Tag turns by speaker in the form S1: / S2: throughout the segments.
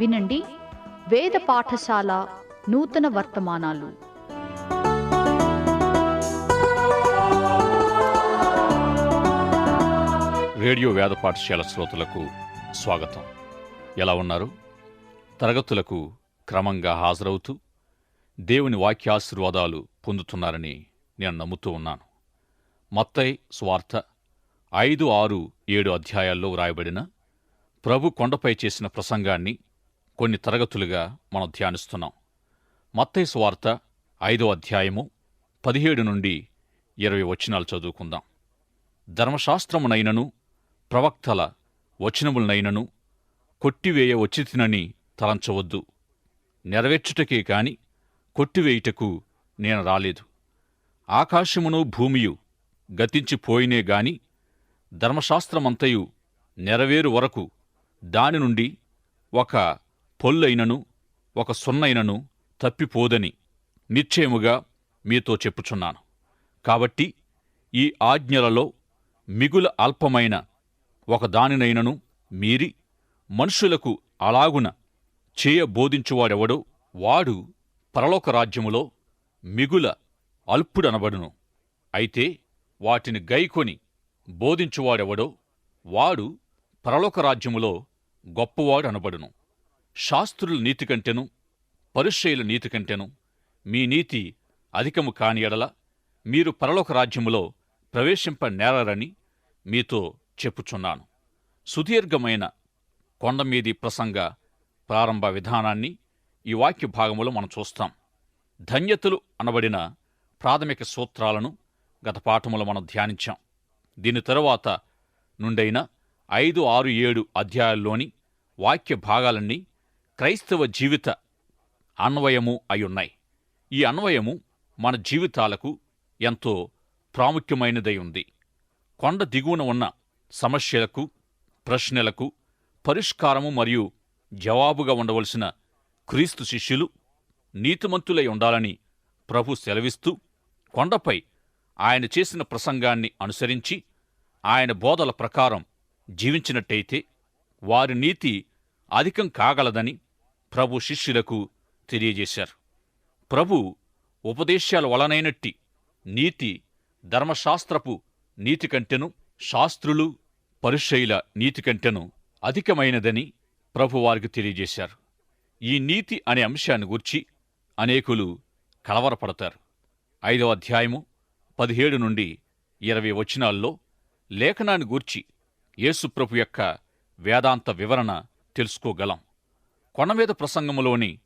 S1: వినండి. వేద పాఠశాల నూతన వర్తమానాలు.
S2: రేడియో వేద పాఠశాల శ్రోతలకు స్వాగతం. ఎలా ఉన్నారు? తరగతులకు క్రమంగా హాజరవుతూ దేవుని వాక్యాశీర్వాదాలు పొందుతున్నారని నేను నమ్ముతూ ఉన్నాను. మత్తై స్వార్థ ఐదు ఆరు ఏడు అధ్యాయాల్లో వ్రాయబడిన ప్రభు కొండపై చేసిన ప్రసంగాన్ని కొన్ని తరగతులుగా మనం ధ్యానిస్తున్నాం. మత్తై స్వార్థ ఐదో అధ్యాయము పదిహేడు నుండి ఇరవై వచనాలు చదువుకుందాం. ధర్మశాస్త్రమునైనను ప్రవక్తల వచనములనైనను కొట్టివేయ వచ్చితినని తలంచవద్దు. నెరవేర్చుటకే కాని కొట్టివేయుటకు నేను రాలేదు. ఆకాశమును భూమియు గతించిపోయినే గాని ధర్మశాస్త్రమంతయు నెరవేరు వరకు దాని నుండి ఒక పొల్లైనను ఒక సున్నైనను తప్పిపోదని నిశ్చయముగా మీతో చెప్పుచున్నాను. కాబట్టి ఈ ఆజ్ఞలలో మిగుల అల్పమైన ఒక దానినైనను మీరి మనుషులకు అలాగున చేయబోధించువాడెవడో వాడు పరలోక రాజ్యములో మిగుల అల్పుడనబడును. అయితే వాటిని గైకొని బోధించువాడెవడో వాడు పరలోక రాజ్యములో గొప్పవాడు అనబడును శాస్త్రుల నీతి కంటెను పరుషయుల నీతి కంటెను మీ నీతి అధికము కాని ఎడల మీరు పరలోక రాజ్యములో ప్రవేశింప నేరరని మీతో చెప్పుచున్నాను. సుదీర్ఘమైన కొండమీది ప్రసంగ ప్రారంభ విధానాన్ని ఈ వాక్య భాగములో మనం చూస్తాం. ధన్యతలు అనబడిన ప్రాథమిక సూత్రాలను గత పాఠములో మనం ధ్యానించాం. దీని తరువాత నుండైన ఐదు ఆరు ఏడు అధ్యాయాల్లోని వాక్య భాగాలన్నీ క్రైస్తవ జీవిత అన్వయము అయున్నాయి ఈ అన్వయము మన జీవితాలకు ఎంతో ప్రాముఖ్యమైనదై ఉంది. కొండ దిగువన ఉన్న సమస్యలకు ప్రశ్నలకు పరిష్కారము మరియు జవాబుగా ఉండవలసిన క్రీస్తు శిష్యులు నీతిమంతులై ఉండాలని ప్రభు సెలవిస్తూ కొండపై ఆయన చేసిన ప్రసంగాన్ని అనుసరించి ఆయన బోధల ప్రకారం జీవించినట్టయితే వారి నీతి అధికం కాగలదని ప్రభు శిష్యులకు తెలియజేశారు. ప్రభు ఉపదేశాల వలనైనట్టి నీతి ధర్మశాస్త్రపు నీతి కంటెను శాస్త్రులు పరిశైల నీతి కంటెను అధికమైనదని ప్రభువారికి తెలియజేశారు. ఈ నీతి అనే అంశాన్ని గూర్చి అనేకులు కలవరపడతారు. ఐదవ అధ్యాయము పదిహేడు నుండి ఇరవై వచనాల్లో లేఖనాన్ని గూర్చి యేసుప్రభు యొక్క వేదాంత వివరణ తెలుసుకోగలం. కొండమీద ప్రసంగములోని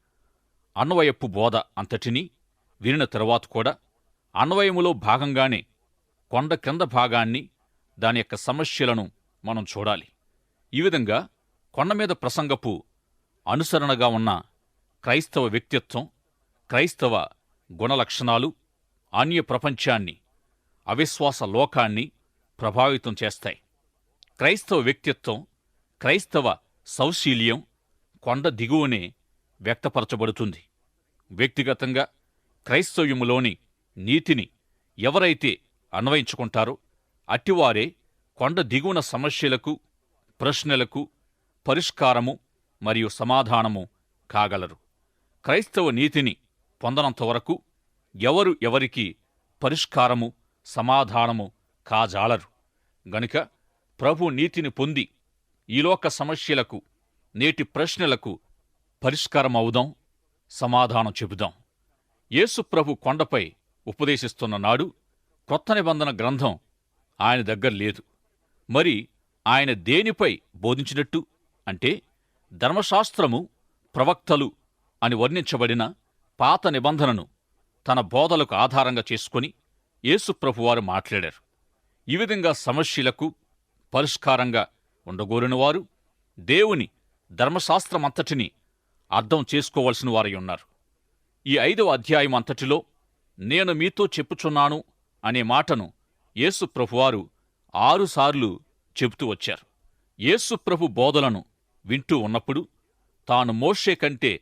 S2: అన్వయపు బోధ అంతటినీ వినిన తరువాత కూడా అన్వయములో భాగంగానే కొండ క్రింద భాగాన్ని దాని యొక్క సమస్యలను మనం చూడాలి. ఈ విధంగా కొండమీద ప్రసంగపు అనుసరణగా ఉన్న క్రైస్తవ వ్యక్తిత్వం క్రైస్తవ గుణలక్షణాలు అన్య ప్రపంచాన్ని అవిశ్వాస లోకాన్ని ప్రభావితం చేస్తాయి. క్రైస్తవ వ్యక్తిత్వం క్రైస్తవ సౌశీల్యం కొండ దిగువనే వ్యక్తపరచబడుతుంది. వ్యక్తిగతంగా క్రైస్తవ్యములోని నీతిని ఎవరైతే అన్వయించుకుంటారో అట్టివారే కొండ దిగువన సమస్యలకు ప్రశ్నలకు పరిష్కారము మరియు సమాధానము కాగలరు. క్రైస్తవ నీతిని పొందనంతవరకు ఎవరు ఎవరికి పరిష్కారము సమాధానము కాజాలరు. గనుక ప్రభు నీతిని పొంది ఈలోక సమస్యలకు నేటి ప్రశ్నలకు పరిష్కారమవుదాం సమాధానం చెబుదాం. యేసుప్రభు కొండపై ఉపదేశిస్తున్న నాడు కొత్త నిబంధన గ్రంథం ఆయన దగ్గర లేదు. మరి ఆయన దేనిపై బోధించినట్టు? అంటే ధర్మశాస్త్రము ప్రవక్తలు అని వర్ణించబడిన పాత నిబంధనను తన బోధలకు ఆధారంగా చేసుకుని యేసుప్రభువారు మాట్లాడారు. ఈ విధంగా సమస్యలకు పరిష్కారంగా ఉండగోరినవారు దేవుని ధర్మశాస్త్రమంతటిని అర్థం చేసుకోవలసిన వారై ఉన్నారు. ఈ ఐదవ అధ్యాయం అంతటిలో నేను మీతో చెప్పుచున్నాను అనే మాటను యేసు ప్రభువారు ఆరుసార్లు చెబుతూ వచ్చారు. యేసు ప్రభు బోధలను వింటూ ఉన్నప్పుడు తాను మోషే కంటే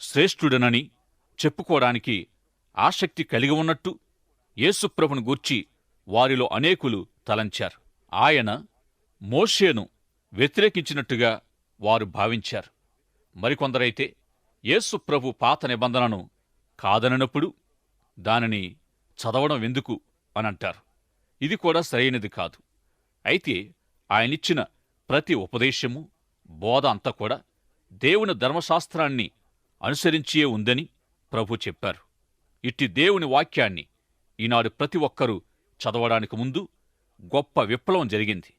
S2: శ్రేష్ఠుడనని చెప్పుకోవడానికి ఆసక్తి కలిగి ఉన్నట్టు యేసుప్రభును గూర్చి వారిలో అనేకులు తలంచారు. ఆయన మోషేను వ్యతిరేకించినట్టుగా వారు భావించారు. మరికొందరైతే యేసుప్రభు పాత నిబంధనను కాదననప్పుడు దానిని చదవడం ఎందుకు? అని అంటారు. ఇది కూడా సరైనది కాదు. అయితే ఆయనిచ్చిన ప్రతి ఉపదేశము బోధ అంతా కూడా దేవుని ధర్మశాస్త్రాన్ని అనుసరించియే ఉందని ప్రభు చెప్పారు. ఇట్టి దేవుని వాక్యాన్ని ఈనాడు ప్రతి ఒక్కరూ చదవడానికి ముందు గొప్ప విప్లవం జరిగింది.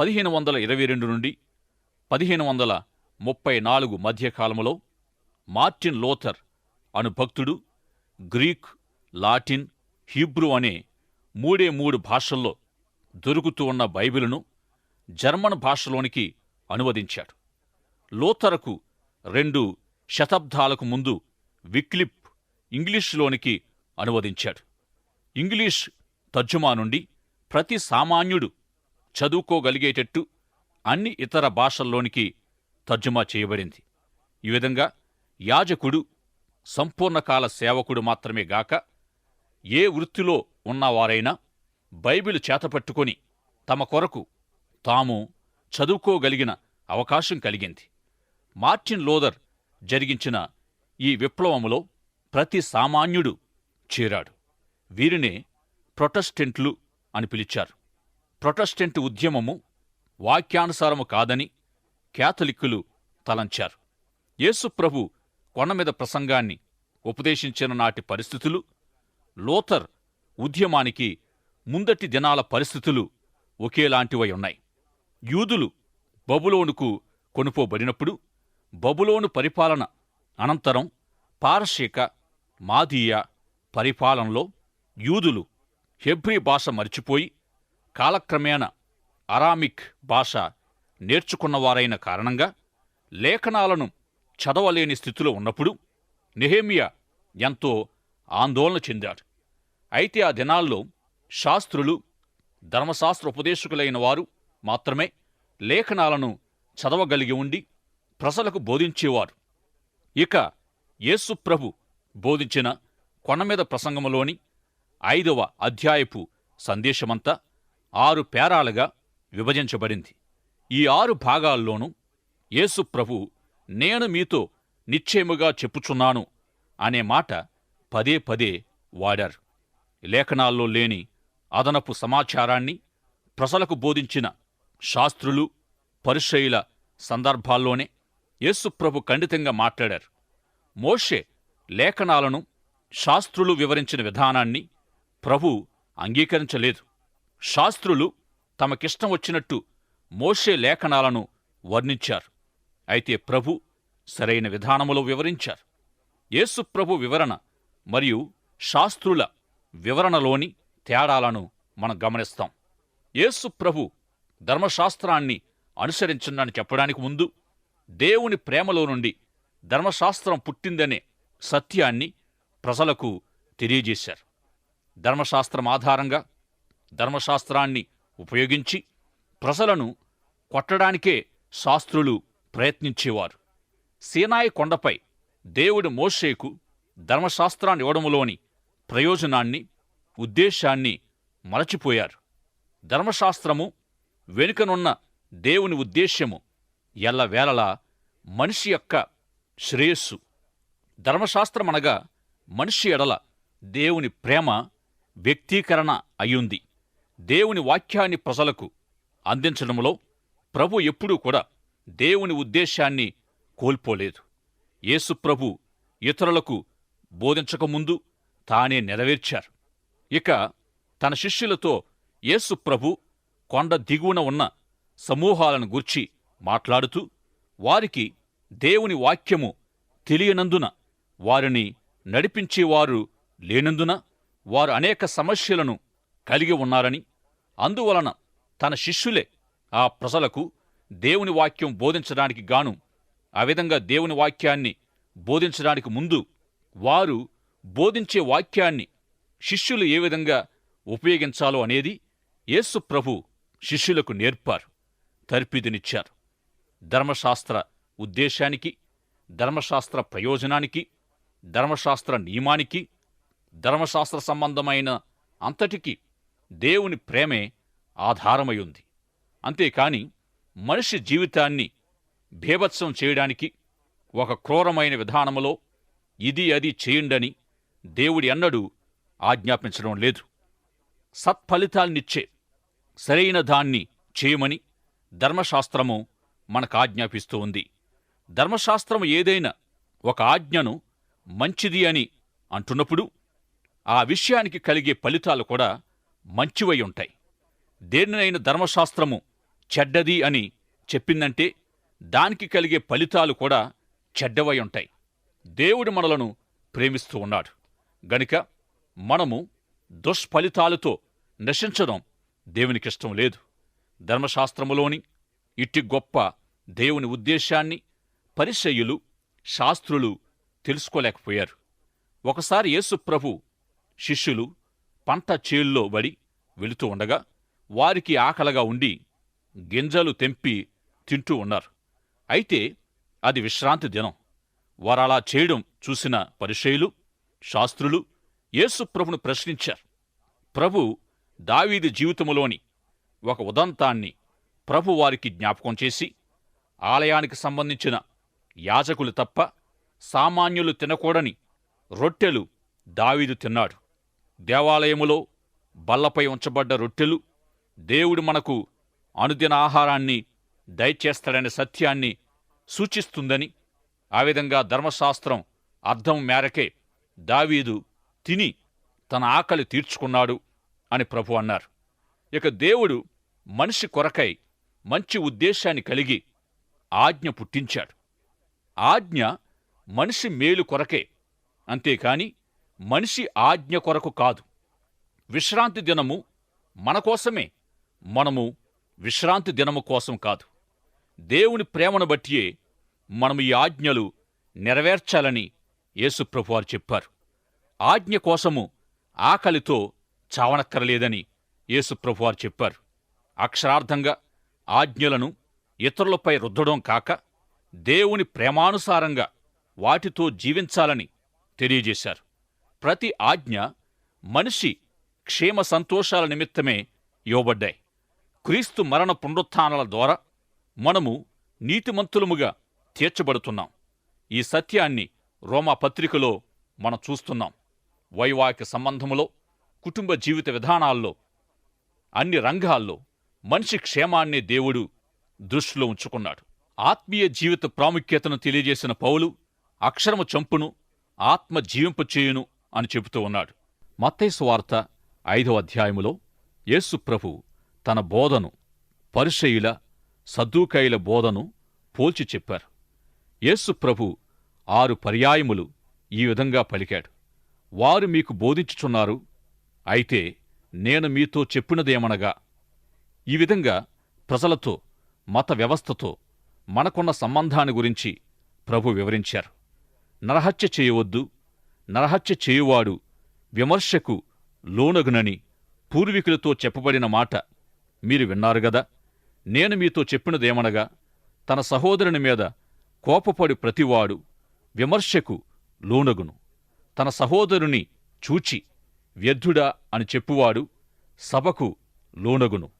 S2: పదిహేను వందల ఇరవై రెండు నుండి పదిహేను వందల ముప్పై నాలుగు మధ్యకాలములో మార్టిన్ లోథర్ అను భక్తుడు గ్రీక్ లాటిన్ హీబ్రూ అనే మూడే మూడు భాషల్లో దొరుకుతూ ఉన్న బైబిలును జర్మన్ భాషలోనికి అనువదించాడు. లోతరకు రెండు శతాబ్దాలకు ముందు విక్లిప్ ఇంగ్లీషులోనికి అనువదించాడు. ఇంగ్లీష్ తర్జుమా నుండి ప్రతి సామాన్యుడు చదువుకోగలిగేటట్టు అన్ని ఇతర భాషల్లోనికి తర్జుమా చేయబడింది. ఈ విధంగా యాజకుడు సంపూర్ణకాల సేవకుడు మాత్రమే గాక ఏ వృత్తిలో ఉన్నవారైనా బైబిల్ చేతపట్టుకొని తమ కొరకు తాము చదువుకోగలిగిన అవకాశం కలిగింది. మార్టిన్ లోదర్ జరిగించిన ఈ విప్లవములో ప్రతి సామాన్యుడు చేరాడు. వీరినే ప్రొటెస్టెంట్లు అని పిలిచారు. ప్రొటెస్టెంట్ ఉద్యమము వాక్యానుసారము కాదని క్యాథలిక్కులు తలంచారు. యేసుప్రభు కొండమీద ప్రసంగాన్ని ఉపదేశించిన నాటి పరిస్థితులు లోథర్ ఉద్యమానికి ముందటి దినాల పరిస్థితులు ఒకేలాంటివై ఉన్నాయి. యూదులు బబులోనుకు కొనుపోబడినప్పుడు బబులోను పరిపాలన అనంతరం పారశీక మాదీయ పరిపాలనలో యూదులు హెబ్రీ భాష మరిచిపోయి కాలక్రమేణ అరామిక్ భాష నేర్చుకున్నవారైన కారణంగా లేఖనాలను చదవలేని స్థితిలో ఉన్నప్పుడు నెహేమియా ఎంతో ఆందోళన చెందాడు. అయితే ఆ దినాల్లో శాస్త్రులు ధర్మశాస్త్ర ఉపదేశకులైన వారు మాత్రమే లేఖనాలను చదవగలిగి ఉండి ప్రజలకు బోధించేవారు. ఇక యేసుప్రభు బోధించిన కొండమీద ప్రసంగములోని ఐదవ అధ్యాయపు సందేశమంతా ఆరు పేరాలుగా విభజించబడింది. ఈ ఆరు భాగాల్లోనూ యేసుప్రభు నేను మీతో నిశ్చయముగా చెప్పుచున్నాను అనే మాట పదే పదే వాడారు. లేఖనాల్లో లేని అదనపు సమాచారాన్ని ప్రజలకు బోధించిన శాస్త్రులు పరిశైల సందర్భాల్లోనే యేసుప్రభు ఖండితంగా మాట్లాడారు. మోషే లేఖనాలను శాస్త్రులు వివరించిన విధానాన్ని ప్రభు అంగీకరించలేదు. శాస్త్రులు తమకిష్టం వచ్చినట్టు మోషే లేఖనాలను వర్ణించారు. అయితే ప్రభు సరైన విధానములో వివరించారు. యేసుప్రభు వివరణ మరియు శాస్త్రుల వివరణలోని తేడాలను మనం గమనిస్తాం. యేసుప్రభు ధర్మశాస్త్రాన్ని అనుసరించండి చెప్పడానికి ముందు దేవుని ప్రేమలో నుండి ధర్మశాస్త్రం పుట్టిందనే సత్యాన్ని ప్రజలకు తెలియజేశారు. ధర్మశాస్త్రం ఆధారంగా ధర్మశాస్త్రాన్ని ఉపయోగించి ప్రజలను కొట్టడానికే శాస్త్రులు ప్రయత్నించేవారు. సీనాయి కొండపై దేవుడు మోషేకు ధర్మశాస్త్రాన్ని ఇవ్వడంలోని ప్రయోజనాన్ని ఉద్దేశాన్ని మరచిపోయారు. ధర్మశాస్త్రము వెనుకనున్న దేవుని ఉద్దేశ్యము ఎల్లవేళలా మనిషి యొక్క శ్రేయస్సు. ధర్మశాస్త్రమనగా మనిషి ఎడల దేవుని ప్రేమ వ్యక్తీకరణ అయ్యుంది. దేవుని వాక్యాన్ని ప్రజలకు అందించడంలో ప్రభు ఎప్పుడూ కూడా దేవుని ఉద్దేశాన్ని కోల్పోలేదు. యేసు ప్రభు ఇతరులకు బోధించకముందు తానే నెరవేర్చారు. ఇక తన శిష్యులతో యేసు ప్రభు కొండ దిగువన ఉన్న సమూహాలను గూర్చి మాట్లాడుతూ వారికి దేవుని వాక్యము తెలియనందున వారిని నడిపించేవారు లేనందున వారు అనేక సమస్యలను కలిగి ఉన్నారని. అందువలన తన శిష్యులే ఆ ప్రజలకు దేవుని వాక్యం బోధించడానికి గాను ఆ విధంగా దేవుని వాక్యాన్ని బోధించడానికి ముందు వారు బోధించే వాక్యాన్ని శిష్యులు ఏ విధంగా ఉపయోగించాలో అనేది యేసు ప్రభు శిష్యులకు నేర్పారు తర్పిదినిచ్చారు. ధర్మశాస్త్ర ఉద్దేశానికి ధర్మశాస్త్ర ప్రయోజనానికి ధర్మశాస్త్ర నియమానికి ధర్మశాస్త్ర సంబంధమైన అంతటికి దేవుని ప్రేమే ఆధారమై ఉంది అంతేకాని మనిషి జీవితాన్ని భీభత్సం చేయడానికి ఒక క్రూరమైన విధానములో ఇది అది చేయండని దేవుడి అన్నడు ఆజ్ఞాపించడం లేదు. సత్ఫలితాల్నిచ్చే సరైన దాన్ని చేయమని ధర్మశాస్త్రము మనకు ఆజ్ఞాపిస్తూ ఉంది. ధర్మశాస్త్రం ఏదైనా ఒక ఆజ్ఞను మంచిది అని అంటున్నప్పుడు ఆ విషయానికి కలిగే ఫలితాలు కూడా మంచివై ఉంటాయి ధర్మశాస్త్రము చెడ్డది అని చెప్పిందంటే దానికి కలిగే ఫలితాలు కూడా చెడ్డవై ఉంటాయి దేవుడు మనలను ప్రేమిస్తూ ఉన్నాడు. గనుక మనము దుష్ఫలితాలతో నశించడం దేవునికిష్టం లేదు. ధర్మశాస్త్రములోని ఇట్టి గొప్ప దేవుని ఉద్దేశాన్ని పరిచయులు శాస్త్రులు తెలుసుకోలేకపోయారు. ఒకసారి యేసుప్రభు శిష్యులు పంట చేల్లో బడి వెళుతూ ఉండగా వారికి ఆకలగా ఉండి గింజలు తెంపి తింటూ ఉన్నారు. అయితే అది విశ్రాంతి దినం. వారలా చేయడం చూసిన పరిచయులు శాస్త్రులు యేసుప్రభును ప్రశ్నించారు. ప్రభు దావీది జీవితములోని ఒక ఉదంతాన్ని ప్రభు వారికి జ్ఞాపకం చేసి ఆలయానికి సంబంధించిన యాజకులు తప్ప సామాన్యులు తినకూడని రొట్టెలు దావీదు తిన్నాడు. దేవాలయములో బల్లపై ఉంచబడ్డ రొట్టెలు దేవుడు మనకు అనుదిన ఆహారాన్ని దయచేస్తాడనే సత్యాన్ని సూచిస్తుందని ఆ విధంగా ధర్మశాస్త్రం అర్థం మేరకే దావీదు తిని తన ఆకలి తీర్చుకున్నాడు అని ప్రభు అన్నారు. ఇక దేవుడు మనిషి కొరకై మంచి ఉద్దేశాన్ని కలిగి ఆజ్ఞ పుట్టించాడు. ఆజ్ఞ మనిషి మేలు కొరకే అంతేకాని మనిషి ఆజ్ఞ కొరకు కాదు. విశ్రాంతి దినము మన కోసమే మనము విశ్రాంతి దినము కోసం కాదు. దేవుని ప్రేమను బట్టియే మనము ఈ ఆజ్ఞలు నెరవేర్చాలని యేసుప్రభు వారు చెప్పారు. ఆజ్ఞ కోసము ఆకలితో చావనక్కరలేదని యేసుప్రభు వారు చెప్పారు. అక్షరార్థంగా ఆజ్ఞలను ఇతరులపై రుద్దడం కాక దేవుని ప్రేమానుసారంగా వాటితో జీవించాలని తెలియజేశారు. ప్రతి ఆజ్ఞ మనిషి క్షేమ సంతోషాల నిమిత్తమే ఇవ్వబడ్డాయి. క్రీస్తు మరణ పునరుత్థానాల ద్వారా మనము నీతిమంతులముగా తీర్చబడుతున్నాం. ఈ సత్యాన్ని రోమా పత్రికలో మనం చూస్తున్నాం. వైవాహిక సంబంధములో కుటుంబ జీవిత విధానాల్లో అన్ని రంగాల్లో మనిషి క్షేమాన్ని దేవుడు దృష్టిలో ఉంచుకున్నాడు. ఆత్మీయ జీవిత ప్రాముఖ్యతను తెలియజేసిన పౌలు అక్షరము చంపును ఆత్మ జీవింపచేయును అని చెబుతూ ఉన్నాడు. మత్తైసువార్త ఐదవ అధ్యాయములో యేసుప్రభు తన బోధను పరిశయుల సద్దుకైల బోధను పోల్చి చెప్పారు. యేసుప్రభు ఆరు పర్యాయములు ఈ విధంగా పలికాడు. వారు మీకు బోధించుచున్నారు అయితే నేను మీతో చెప్పినదేమనగా ఈ విధంగా ప్రజలతో మత వ్యవస్థతో మనకున్న సంబంధాన్ని గురించి ప్రభు వివరించారు. నరహత్య చేయవద్దు నరహత్య చేయువాడు విమర్శకు లోనగునని పూర్వీకులతో చెప్పబడిన మాట మీరు విన్నారు గదా? నేను మీతో చెప్పినదేమనగా తన సహోదరుని మీద కోపపడి ప్రతివాడు విమర్శకు లోనగును. తన సహోదరుని చూచి వ్యర్థుడా అని చెప్పువాడు సభకు లోనగును.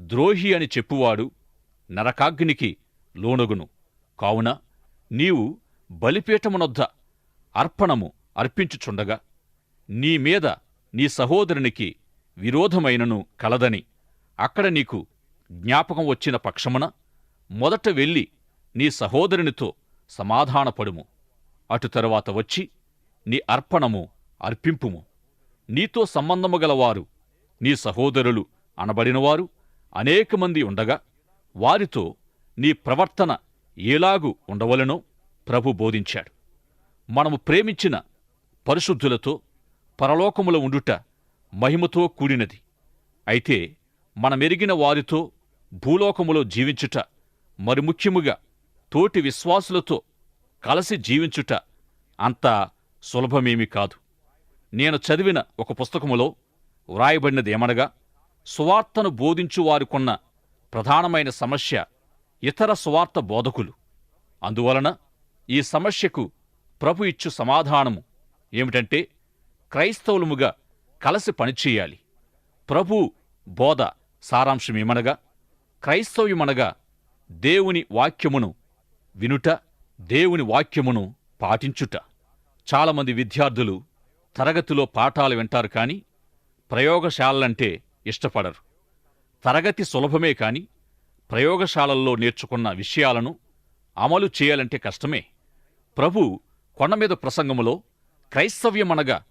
S2: ద్రోహి అని చెప్పువాడు నరకాగ్నికి లోనగును. కావున నీవు బలిపీఠమునొద్ద అర్పణము అర్పించుచుండగా నీ మీద నీ సహోదరునికి విరోధమైనను కలదని అక్కడ నీకు జ్ఞాపకం వచ్చిన పక్షమున మొదట వెళ్ళి నీ సహోదరునితో సమాధానపడుము. అటు తరువాత వచ్చి నీ అర్పణము అర్పింపుము. నీతో సంబంధము గలవారు నీ సహోదరులు అనబడినవారు అనేకమంది ఉండగా వారితో నీ ప్రవర్తన ఏలాగు ఉండవలెనో ప్రభు బోధించాడు. మనము ప్రేమించిన పరిశుద్ధులతో పరలోకములో ఉండుట మహిమతో కూడినది. అయితే మనమెరిగిన వారితో భూలోకములో జీవించుట మరి ముఖ్యముగా తోటి విశ్వాసులతో కలిసి జీవించుట అంత సులభమేమీ కాదు. నేను చదివిన ఒక పుస్తకములో వ్రాయబడినదేమనగా సువార్తను బోధించు వారికున్న ప్రధానమైన సమస్య ఇతర సువార్త బోధకులు. అందువలన ఈ సమస్యకు ప్రభు ఇచ్చు సమాధానము ఏమిటంటే క్రైస్తవులముగా కలిసి పనిచేయాలి ప్రభు బోధ సారాంశమేమనగా క్రైస్తవ్యమనగా దేవుని వాక్యమును వినుట దేవుని వాక్యమును పాటించుట. చాలామంది విద్యార్థులు తరగతిలో పాఠాలు వింటారు కాని ప్రయోగశాలలంటే ఇష్టపడరు. తరగతి సులభమే కాని ప్రయోగశాలల్లో నేర్చుకున్న విషయాలను అమలు చేయాలంటే కష్టమే. ప్రభు కొండమీద ప్రసంగములో క్రైస్తవ్యమనగా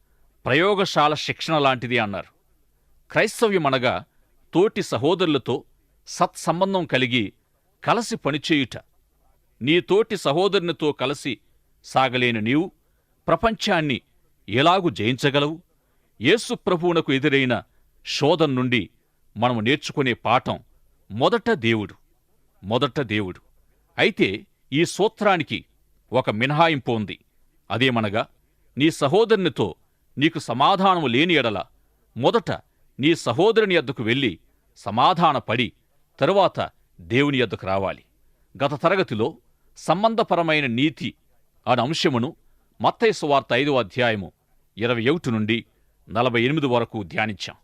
S2: ప్రయోగశాల శిక్షణ లాంటిది అన్నారు. క్రైస్తవ్యమనగా తోటి సహోదరులతో సత్సంబంధం కలిగి కలసి పనిచేయుట. నీ తోటి సహోదరునితో కలిసి సాగలేని నీవు ప్రపంచాన్ని ఎలాగు జయించగలవు? యేసు ప్రభువునకు ఎదురైన శోధం నుండి మనము నేర్చుకునే పాఠం మొదట దేవుడు మొదట దేవుడు. అయితే ఈ సూత్రానికి ఒక మినహాయింపు ఉంది. అదేమనగా నీ సహోదరునితో నీకు సమాధానము లేని ఎడల మొదట నీ సహోదరుని యొద్దకు వెళ్ళి సమాధానపడి తరువాత దేవుని యొద్దకు రావాలి. గత తరగతిలో సంబంధపరమైన నీతి అనే అంశమును మత్తైసువార్త ఐదో అధ్యాయము ఇరవై ఒకటి నుండి నలభై ఎనిమిది వరకు ధ్యానించాం.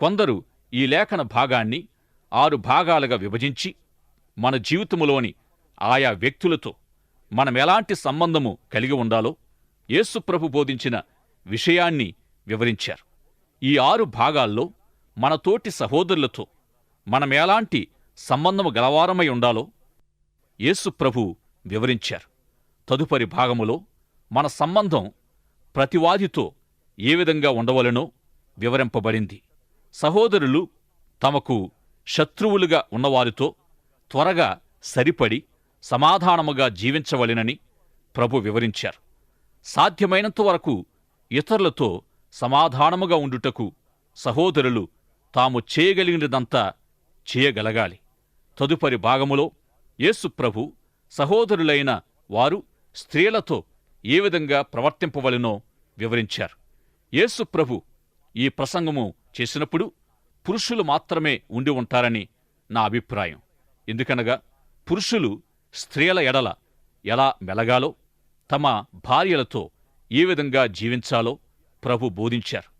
S2: కొందరు ఈ లేఖన భాగాన్ని ఆరు భాగాలుగా విభజించి మన జీవితములోని ఆయా వ్యక్తులతో మనం ఎలాంటి సంబంధము కలిగి ఉండాలో యేసుప్రభు బోధించిన విషయాన్ని వివరించారు. ఈ ఆరు భాగాల్లో మన తోటి సహోదరులతో మనం ఎలాంటి సంబంధము గలవారమై ఉండాలో యేసుప్రభు వివరించారు. తదుపరి భాగములో మన సంబంధం ప్రతివాదితో ఏ విధంగా ఉండవలనో వివరింపబడింది. సహోదరులు తమకు శత్రువులుగా ఉన్నవారితో త్వరగా సరిపడి సమాధానముగా జీవించవలెనని ప్రభు వివరించారు. సాధ్యమైనంత వరకు ఇతరులతో సమాధానముగా ఉండుటకు సహోదరులు తాము చేయగలిగినదంతా చేయగలగాలి. తదుపరి భాగములో యేసు ప్రభు సహోదరులైన వారు స్త్రీలతో ఏ విధంగా ప్రవర్తింపవలెనో వివరించారు. యేసు ప్రభు ఈ ప్రసంగము చేసినప్పుడు పురుషులు మాత్రమే ఉండి ఉంటారని నా అభిప్రాయం. ఎందుకనగా పురుషులు స్త్రీల ఎడల ఎలా మెలగాలో తమ భార్యలతో ఏ విధంగా జీవించాలో ప్రభు బోధించారు.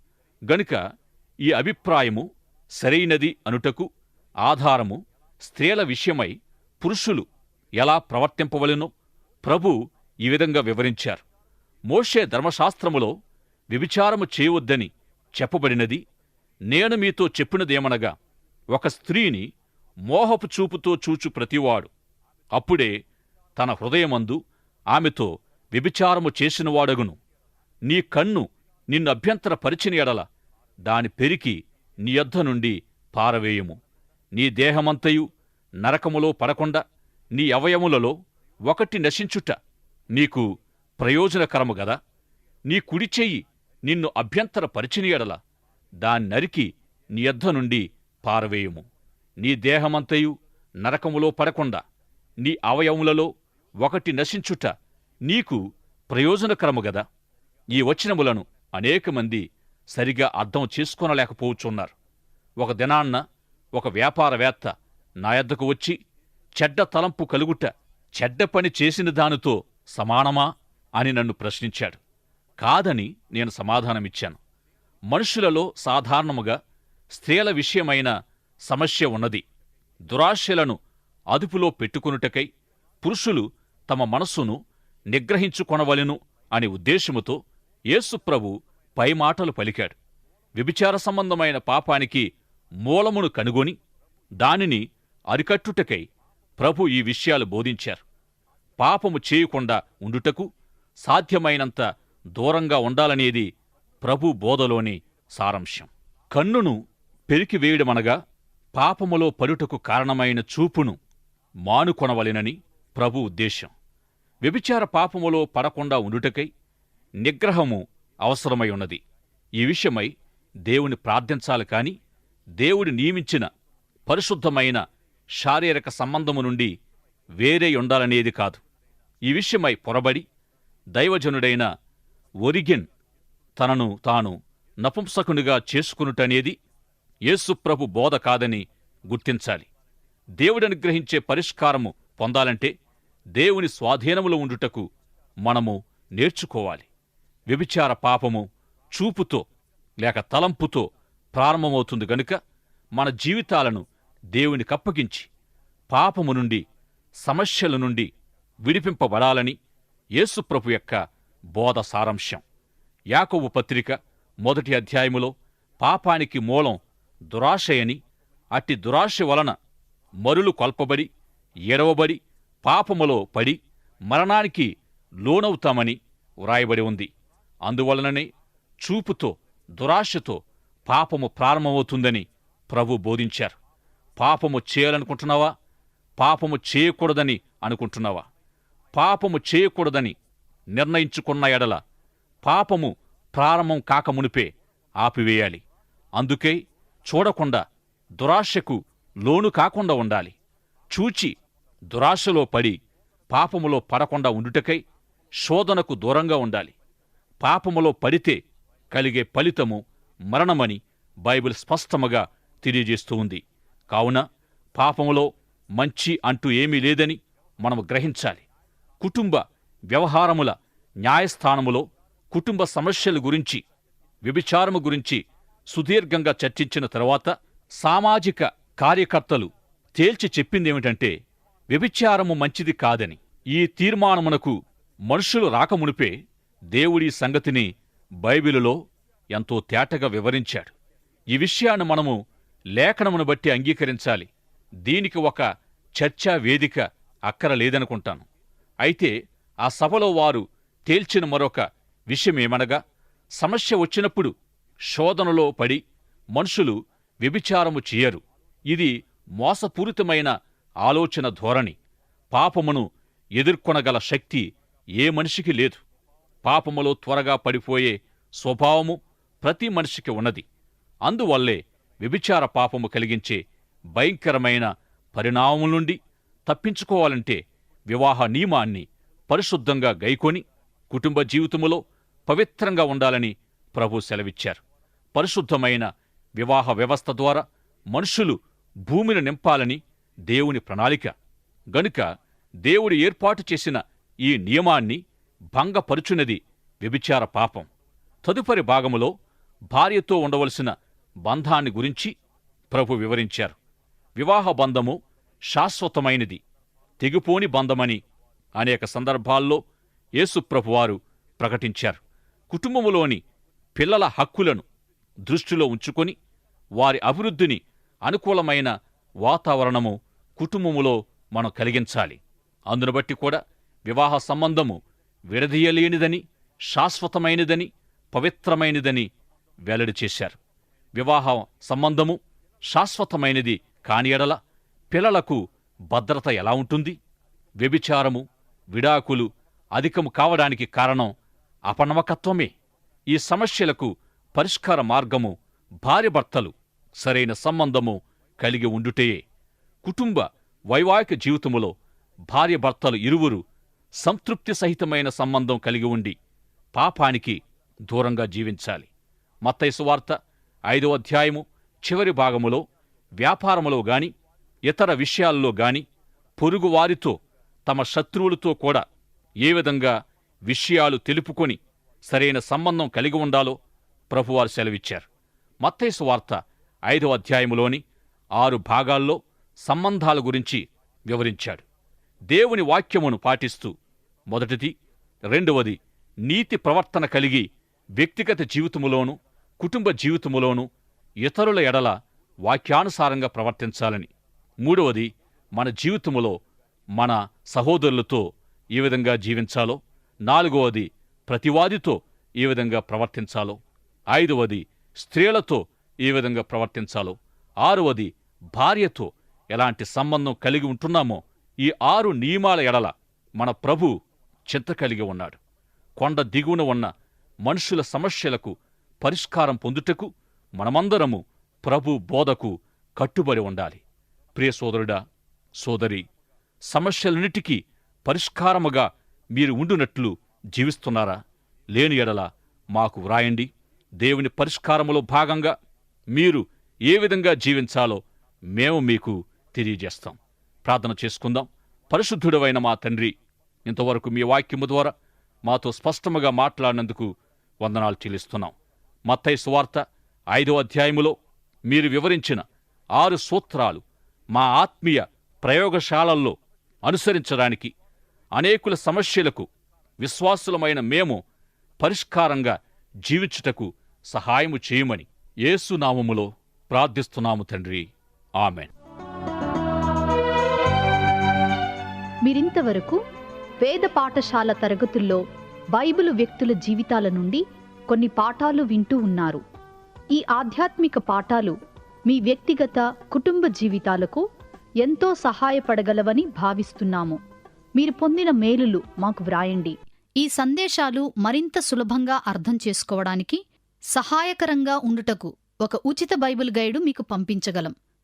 S2: గనుక ఈ అభిప్రాయము సరైనది అనుటకు ఆధారము స్త్రీల విషయమై పురుషులు ఎలా ప్రవర్తింపవలెనో ప్రభు ఈ విధంగా వివరించారు. మోషే ధర్మశాస్త్రములో వ్యభిచారము చేయవద్దని చెప్పబడినది నేను మీతో చెప్పినదేమనగా ఒక స్త్రీని మోహపు చూపుతో చూచు ప్రతివాడు అప్పుడే తన హృదయమందు ఆమెతో వ్యభిచారము చేసినవాడగును. నీ కన్ను నిన్ను అభ్యంతరపరిచిన ఎడల దాని పెరికి నీ యొద్ధ నుండి పారవేయుము. నీ దేహమంతయు నరకములో పడకుండా నీ అవయములలో ఒకటి నశించుట నీకు ప్రయోజనకరము గదా? నీ కుడి చెయ్యి నిన్ను అభ్యంతరపరిచిన ఎడల దాన్ని నరికి నీ యొద్ధ నుండి పారవేయుము. నీ దేహమంతయు నరకములో పడకుండా నీ అవయములలో ఒకటి నశించుట నీకు ప్రయోజనకరము గదా. ఈ వచనములను అనేక మంది సరిగా అర్థం చేసుకోనలేకపోవచ్చున్నారు. ఒక దినాన్న ఒక వ్యాపారవేత్త నా యొద్దకు వచ్చి చెడ్డ తలంపు కలుగుట చెడ్డ పని చేసిన దానితో సమానమా? అని నన్ను ప్రశ్నించాడు. కాదని నేను సమాధానమిచ్చాను. మనుషులలో సాధారణముగా స్త్రీల విషయమైన సమస్య ఉన్నది. దురాశలను అదుపులో పెట్టుకొనుటకై పురుషులు తమ మనస్సును నిగ్రహించుకొనవలెను అనే ఉద్దేశముతో యేసుప్రభు పైమాటలు పలికాడు. విభిచార సంబంధమైన పాపానికి మూలమును కనుగొని దానిని అరికట్టుటకై ప్రభు ఈ విషయాలు బోధించారు. పాపము చేయకుండా ఉండుటకు సాధ్యమైనంత దూరంగా ఉండాలనేది ప్రభు బోధలోని సారాంశం. కన్నును పెరికివేయడమనగా పాపములో పలుటకు కారణమైన చూపును మానుకొనవలెనని ప్రభు ఉద్దేశం. వ్యభిచార పాపములో పడకుండా ఉండుటకై నిగ్రహము అవసరమై ఉన్నది. ఈ విషయమై దేవుని ప్రార్థించాలి కాని దేవుడి నియమించిన పరిశుద్ధమైన శారీరక సంబంధము నుండి వేరే ఉండాలనేది కాదు. ఈ విషయమై పొరబడి దైవజనుడైన ఒరిగిన్ తనను తాను నపుంసకునిగా చేసుకునుటనేది యేసుప్రభు బోధ కాదని గుర్తించాలి. దేవుడనుగ్రహించే పరిష్కారము పొందాలంటే దేవుని స్వాధీనములో ఉండుటకు మనము నేర్చుకోవాలి. వ్యభిచార పాపము చూపుతో లేక తలంపుతో ప్రారంభమవుతుంది గనుక మన జీవితాలను దేవుని కప్పగించి పాపము నుండి సమస్యల నుండి విడిపింపబడాలని యేసుప్రభు యొక్క బోధ సారాంశం. యాకోబు పత్రిక మొదటి అధ్యాయములో పాపానికి మూలం దురాశయని అట్టి దురాశ వలన మరులు కొల్పబడి ఎడవబడి పాపములో పడి మరణానికి లోనవుతామని వ్రాయబడి ఉంది. అందువలననే చూపుతో దురాశతో పాపము ప్రారంభమవుతుందని ప్రభు బోధించారు. పాపము చేయాలనుకుంటున్నావా? పాపము చేయకూడదని అనుకుంటున్నావా? పాపము చేయకూడదని నిర్ణయించుకున్న ఎడల పాపము ప్రారంభం కాకమునిపే ఆపివేయాలి. అందుకే చూడకుండా దురాశకు లోను కాకుండా ఉండాలి. చూచి దురాశలో పడి పాపములో పడకుండా ఉండుటకై శోధనకు దూరంగా ఉండాలి. పాపములో పడితే కలిగే ఫలితము మరణమని బైబిల్ స్పష్టముగా తెలియజేస్తూ ఉంది. కావున పాపములో మంచి అంటూ ఏమీ లేదని మనము గ్రహించాలి. కుటుంబ వ్యవహారముల న్యాయస్థానములో కుటుంబ సమస్యల గురించి వ్యభిచారము గురించి సుదీర్ఘంగా చర్చించిన తరువాత సామాజిక కార్యకర్తలు తేల్చి చెప్పిందేమిటంటే వ్యభిచారము మంచిది కాదని ఈ తీర్మానమునకు మనుషులు రాకమునిపే దేవుడి సంగతిని బైబిలులో ఎంతో తేటగా వివరించాడు. ఈ విషయాన్ని మనము లేఖనమును బట్టి అంగీకరించాలి. దీనికి ఒక చర్చా వేదిక అక్కరలేదనుకుంటాను. అయితే ఆ సభలో వారు తేల్చిన మరొక విషయమేమనగా సమస్య వచ్చినప్పుడు శోధనలో పడి మనుషులు వ్యభిచారము చేయరు. ఇది మోసపూరితమైన ఆలోచన ధోరణి. పాపమును ఎదుర్కొనగల శక్తి ఏ మనిషికి లేదు. పాపములో త్వరగా పడిపోయే స్వభావము ప్రతి మనిషికి ఉన్నది. అందువల్లే వ్యభిచార పాపము కలిగించే భయంకరమైన పరిణామం నుండి తప్పించుకోవాలంటే వివాహ నియమాన్ని పరిశుద్ధంగా గైకొని కుటుంబ జీవితములో పవిత్రంగా ఉండాలని ప్రభు సెలవిచ్చారు. పరిశుద్ధమైన వివాహ వ్యవస్థ ద్వారా మనుషులు భూమిని నింపాలని దేవుని ప్రణాళిక. గనుక దేవుడు ఏర్పాటు చేసిన ఈ నియమాన్ని భంగపరుచున్నది వ్యభిచార పాపం. తదుపరి భాగములో భార్యతో ఉండవలసిన బంధాన్ని గురించి ప్రభు వివరించారు. వివాహ బంధము శాశ్వతమైనది. తెగిపోని బంధమని అనేక సందర్భాల్లో యేసుప్రభువారు ప్రకటించారు. కుటుంబములోని పిల్లల హక్కులను దృష్టిలో ఉంచుకొని వారి అభివృద్ధిని అనుకూలమైన వాతావరణము కుటుంబములో మనం కలిగించాలి. అందును బట్టి కూడా వివాహ సంబంధము విడదీయలేనిదని శాశ్వతమైనదని పవిత్రమైనదని వెల్లడి చేశారు. వివాహ సంబంధము శాశ్వతమైనది కాని ఎడల పిల్లలకు భద్రత ఎలా ఉంటుంది? వ్యభిచారము విడాకులు అధికము కావడానికి కారణం అపనమ్మకత్వమే. ఈ సమస్యలకు పరిష్కార మార్గము భార్యభర్తలు సరైన సంబంధము కలిగి ఉండుటే కుటుంబ వైవాహిక జీవితములో భార్యభర్తలు ఇరువురు సంతృప్తి సహితమైన సంబంధం కలిగి ఉండి పాపానికి దూరంగా జీవించాలి. మత్తైసు వార్త ఐదో అధ్యాయము చివరి భాగములో వ్యాపారములో గాని ఇతర విషయాల్లో గాని పొరుగువారితో తమ శత్రువులతో కూడా ఏ విధంగా విషయాలు తెలుపుకొని సరైన సంబంధం కలిగి ఉండాలో ప్రభువారు సెలవిచ్చారు. మత్తైసు వార్త ఐదో అధ్యాయములోని ఆరు భాగాల్లో సంబంధాల గురించి వివరించాడు. దేవుని వాక్యమును పాటిస్తూ మొదటిది రెండవది నీతి ప్రవర్తన కలిగి వ్యక్తిగత జీవితములోను కుటుంబ జీవితములోను ఇతరుల ఎడల వాక్యానుసారంగా ప్రవర్తించాలని. మూడవది మన జీవితములో మన సహోదరులతో ఏ విధంగా జీవించాలో. నాలుగవది ప్రతివాదితో ఏ విధంగా ప్రవర్తించాలో. ఐదవది స్త్రీలతో ఏ విధంగా ప్రవర్తించాలో. ఆరవది భార్యతో ఎలాంటి సంబంధం కలిగి ఉంటున్నామో ఈ ఆరు నియమాల ఎడల మన ప్రభు చింత కలిగి ఉన్నాడు. కొండ దిగువన ఉన్న మనుషుల సమస్యలకు పరిష్కారం పొందుటకు మనమందరము ప్రభు బోధకు కట్టుబడి ఉండాలి. ప్రియ సోదరుడా సోదరి సమస్యలన్నిటికీ పరిష్కారముగా మీరు ఉండునట్లు జీవిస్తున్నారా? లేని ఎడల మాకు వ్రాయండి. దేవుని పరిష్కారములో భాగంగా మీరు ఏ విధంగా జీవించాలో మేము మీకు తెలియజేస్తాం. ప్రార్థన చేసుకుందాం. పరిశుద్ధుడవైన మా తండ్రి ఇంతవరకు మీ వాక్యము ద్వారా మాతో స్పష్టముగా మాట్లాడినందుకు వందనాలు చెల్లిస్తున్నాం. మత్తయ్య సువార్త ఐదో అధ్యాయములో మీరు వివరించిన ఆరు సూత్రాలు మా ఆత్మీయ ప్రయోగశాలల్లో అనుసరించడానికి అనేకుల సమస్యలకు విశ్వాసులమైన మేము పరిష్కారంగా జీవించుటకు సహాయము చేయమని ఏసునామములో ప్రార్థిస్తున్నాము తండ్రి. ఆమెన్.
S1: మీరింతవరకు వేద పాఠశాల తరగతుల్లో బైబిలు వ్యక్తుల జీవితాల నుండి కొన్ని పాఠాలు వింటూ ఉన్నారు. ఈ ఆధ్యాత్మిక పాఠాలు మీ వ్యక్తిగత కుటుంబ జీవితాలకు ఎంతో సహాయపడగలవని భావిస్తున్నాము. మీరు పొందిన మేలులు మాకు వ్రాయండి. ఈ సందేశాలు మరింత సులభంగా అర్థం చేసుకోవడానికి సహాయకరంగా ఉండుటకు ఒక ఉచిత బైబిల్ గైడు మీకు పంపించగలం.